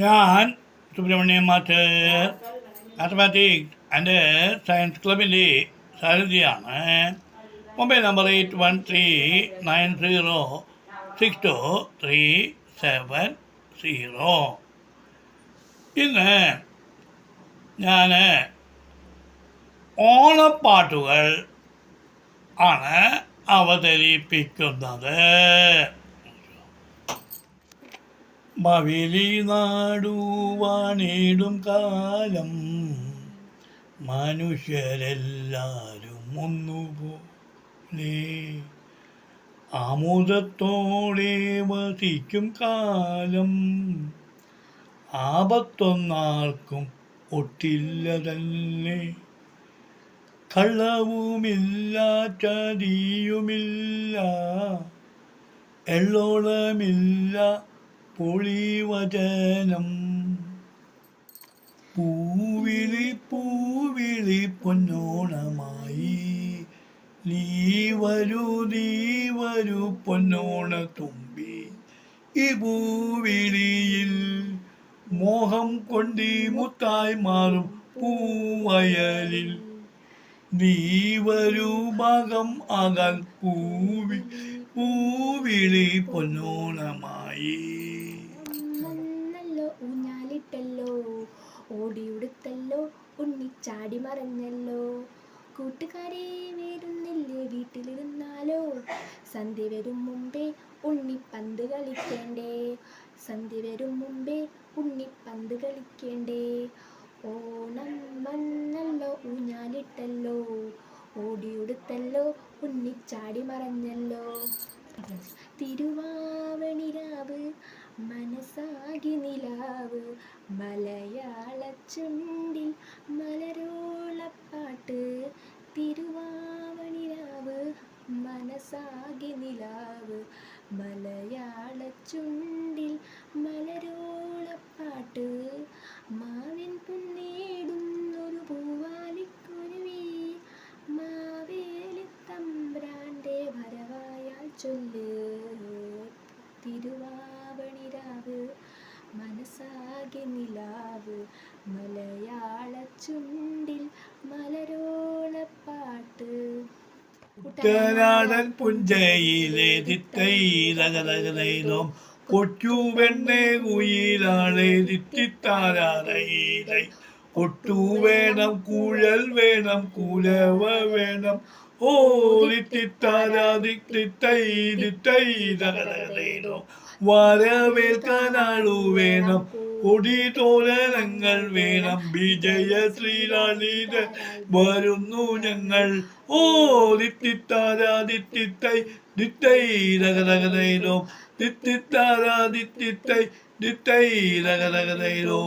ഞാൻ Subrahmanyam master. Mathematics and science ക്ലബിന്റെ സാരഥിയാണ്. Mobile number eight one three nine zero six two three seven zero. ഇന്ന് ഞാൻ ഓണപ്പാട്ടുകൾ ആണ് അവതരിപ്പിക്കുന്നത്. മവിലി നാടുവാണിടും കാലം. മനുഷ്യരെല്ലാരും ഒന്നുപോലെ ആമുദത്തോടെ വസിക്കും കാലം. ആപത്തൊന്നാർക്കും ഒട്ടില്ല തന്നെ കള്ളവുമില്ല ചതിയുമില്ല എള്ളോളമില്ല പൊളിവചനം. പൂവിളി പൂവിളി പൊന്നോണമായി. നീ വരൂ നീ വരൂ പൊന്നോണ തുമ്പി. ഈ പൂവിളിയിൽ മോഹം കൊണ്ടി മുത്തായി മാറും പൂവയലിൽ. നീ വരൂ ഭാഗം ആകാൻ പൂവി. പൂവിളി പൊന്നോണമായി വന്നല്ലോ ഊഞ്ഞാലിട്ടല്ലോ ഓടിയുടുത്തല്ലോ ഉണ്ണിച്ചാടി മറഞ്ഞല്ലോ. കൂട്ടുകാരെ വരുന്നില്ലേ വീട്ടിലിരുന്നാലോ? സന്ധ്യ വരും മുമ്പേ ഉണ്ണിപ്പന്ത് കളിക്കേണ്ടേ? സന്ധ്യ വരും മുമ്പേ ഉണ്ണിപ്പന്ത് കളിക്കേണ്ടേ? ഓണം വന്നല്ലോ ഊഞ്ഞാലിട്ടല്ലോ. ഓടിയുടുത്തല്ലോ ഉണ്ണിച്ചാടി മറഞ്ഞല്ലോ. തിരുവാവണിരാവ് മനസ്സാകി നിലാവ് മലയാളച്ചുണ്ടിൽ മലരോളപ്പാട്ട്. തിരുവാവണിരാവ് മനസ്സാകി നിലാവ് മലയാളച്ചുണ്ടിൽ മലരോളപ്പാട്ട്. ചൊല്ല് തിരുവാവണിരാവ് മനസ്സാകെ നിലാവ് മലയാള ചുണ്ടിൽ മലരോളപ്പാട്ട്. കുട്ടനാടൻ പുഞ്ചയിലെ തിത്തൈലകലകലയിലും കൊറ്റു വെണ്ണേ കുയിലാളെ തിത്തിത്താരാറയിലെ കൊട്ടു വേണം കൂഴൽ വേണം കൂലവ വേണം വരവേൽക്കാനാളു വേണം കൊടി വേണം വിജയ ശ്രീലാളിത വരുന്നു ഞങ്ങൾ ഓ ദിത്തിത്താരാദിത്തിത്തൈ ദിത്തൈ രകരകരയിലോ ദിത്തിത്താരാദിത്തിത്തൈ ദിത്തൈ രകരകരയിലോ